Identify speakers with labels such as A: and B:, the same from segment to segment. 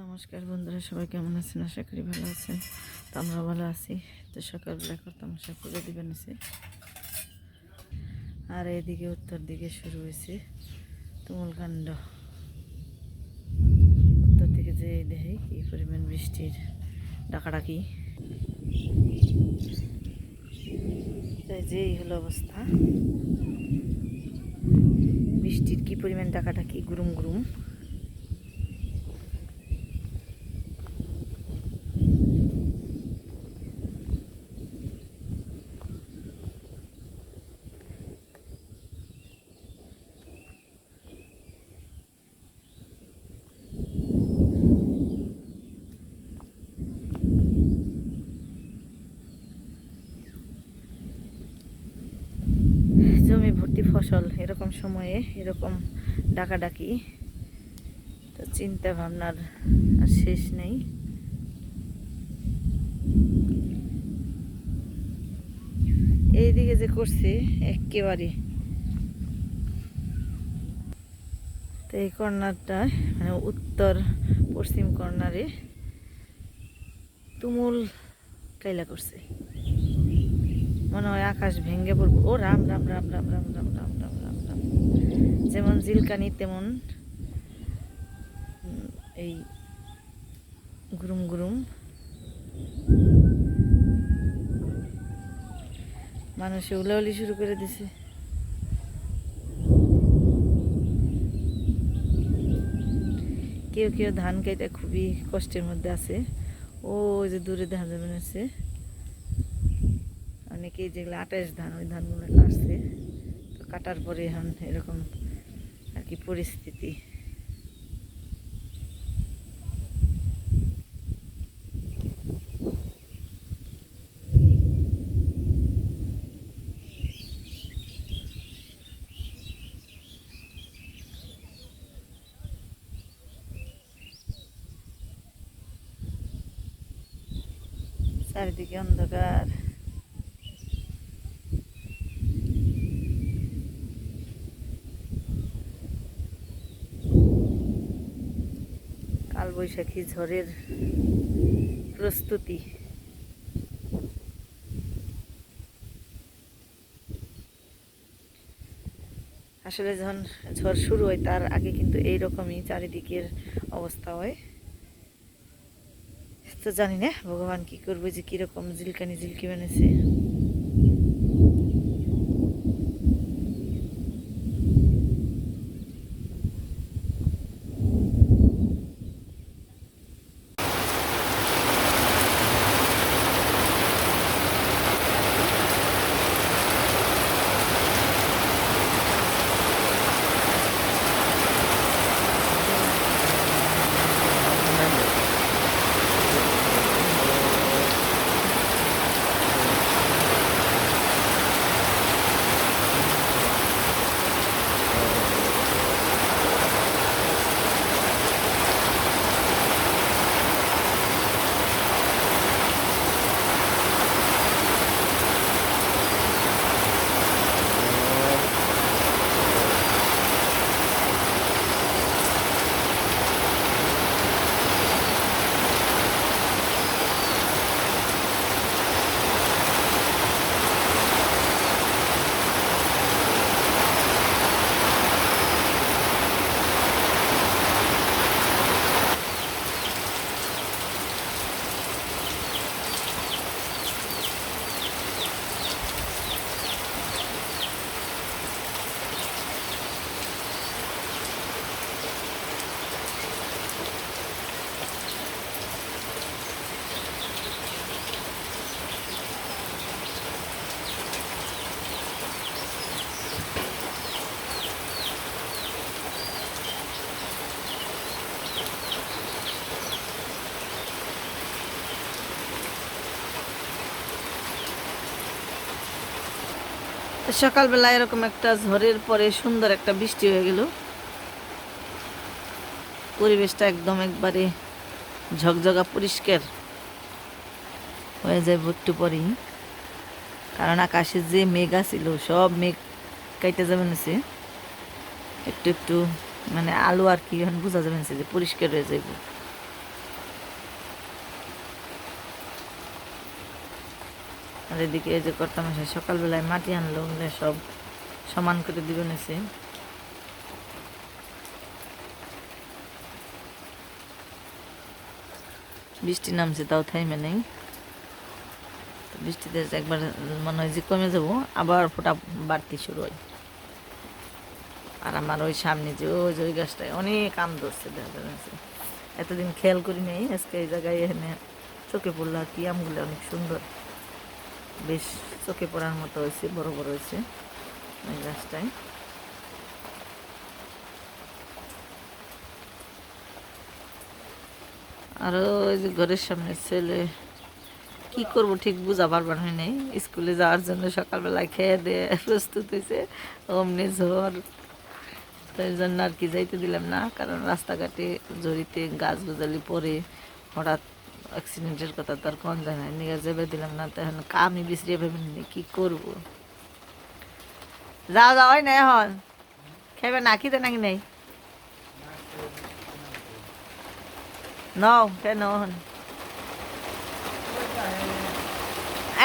A: নমস্কার বন্ধুরা, সবাই কেমন আছেন? আশা করি ভালো আছেন। তো আমরা ভালো আছি। তো সকালবেলা করতাম সব পুজো দিবেন এসে আর এদিকে উত্তর দিকে শুরু হয়েছে তুমুল কাণ্ড উত্তর দিকে যে দেখি, কি পরিমাণ বৃষ্টির ডাকাডাকি। তো যে এই হলো অবস্থা। বৃষ্টির কি পরিমাণ ডাকাডাকি, গুরুম গুরুম। জমি ভর্তি ফসল এরকম সময়ে, এরকম ডাকাডাকি। তো চিন্তা ভাবনার আর শেষ নেই। এইদিকে যে করছি একেবারে তো এই কর্নারটা মানে উত্তর পশ্চিম কর্নারে তুমুল কাইলা করছে। মনে হয় আকাশ ভেঙে পড়ব ও রাম রাম রাম রাম রাম রাম রাম রাম রাম রাম যেমন জিলকানি তেমন এই গুরুম গুরুম মানুষে উলাউলি শুরু করে দিছে কেউ কেউ ধান খাইতে খুবই কষ্টের মধ্যে আছে ও যে দূরে ধান জমিন আছে অনেকেই যেগুলো আটাইশ ধান, ওই ধানগুলো কাটছে। তো কাটার পরে এখন এরকম আর কি পরিস্থিতি। চারিদিকে অন্ধকার। কালবৈশাখী ঝড়ের প্রস্তুতি। আসলে যখন ঝড় শুরু হয়, তার আগে কিন্তু এই রকমই চারিদিকের অবস্থা হয়। তো জানি না, ভগবান কি করবে যে কীরকম জিলকানি জিলকি বানিয়েছে। সকালবেলা এরকম একটা ঝড়ের পরে সুন্দর একটা বৃষ্টি হয়ে গেল। পরিবেশটা একদম একবারে ঝকঝকা পরিষ্কার হয়ে যায় একটু পরেই। কারণ আকাশে যে মেঘ ছিল সব মেঘ কাইতে যাবে নিছে একটু একটু মানে আলো আর কি এখন বোঝা যাবে নিছে যে পরিষ্কার হয়ে যাইব। আর এদিকে এই যে করতাম এসে সকালবেলায় মাটি আনলো ওগুলো সব সমান করে দিবেন এসে বৃষ্টি নামছে, তাও থাইমে নেই। বৃষ্টিতে একবার মনে হয় যে কমে যাব, আবার ফোটা বাড়তি শুরু হয়। আর আমার ওই সামনে যে ওই যে ওই গাছটায় অনেক আম ধরছে, দেখা যাচ্ছে। এতদিন খেয়াল করি নেই, আজকে এই জায়গায় এখানে চোখে পড়ল আর কি, আমগুলো অনেক সুন্দর। বেশ চোখে পড়ার মতো হয়েছে, বড় বড় হয়েছে ওই গাছটায়। আরও ওই যে ঘরের সামনে ছেলে, কি করব ঠিক বুঝা পারবার হয় নাই। স্কুলে যাওয়ার জন্য সকালবেলায় খেয়ে দিয়ে প্রস্তুত হয়েছে, অমনি ঝড়। তো এই জন্য আর কি যাইতে দিলাম না, কারণ রাস্তাঘাটে জড়িতে গাছ গোজালি পরে হঠাৎ অ্যাক্সিডেন্টের কথা তো আর কোন যায় না। নিয়ে যাবে দিলাম না, তখন আমি বিশ্রিয়ে ভেবেন কি করব? যাও যাও না এখন। খেবে না, খিদে নাকি নেই? নাও কেন হন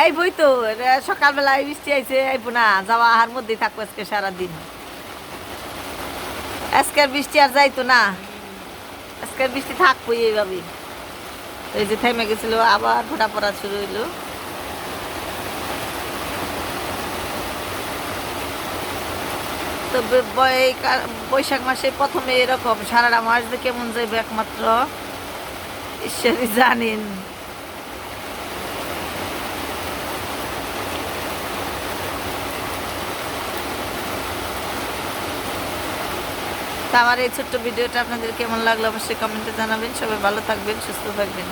A: এই বই তো এটা সকালবেলায় বৃষ্টি আইছে আইবো না যাওয়া আহার মধ্যেই থাকব আজকে সারাদিন। আজকের বৃষ্টি আর যাইতো না। আজকের বৃষ্টি থাকবোই এইভাবে তো এই যে থেমে গেছিল, আবার ফোটা পড়া শুরু হইল। তো এই বৈশাখ মাসে প্রথমে এরকম সারাটা মাস কেমন যাইবে একমাত্র ঈশ্বরই জানেন। তো আমার এই ছোট্ট ভিডিওটা আপনাদের কেমন লাগল অবশ্যই কমেন্টে জানাবেন। সবাই ভালো থাকবেন, সুস্থ থাকবেন।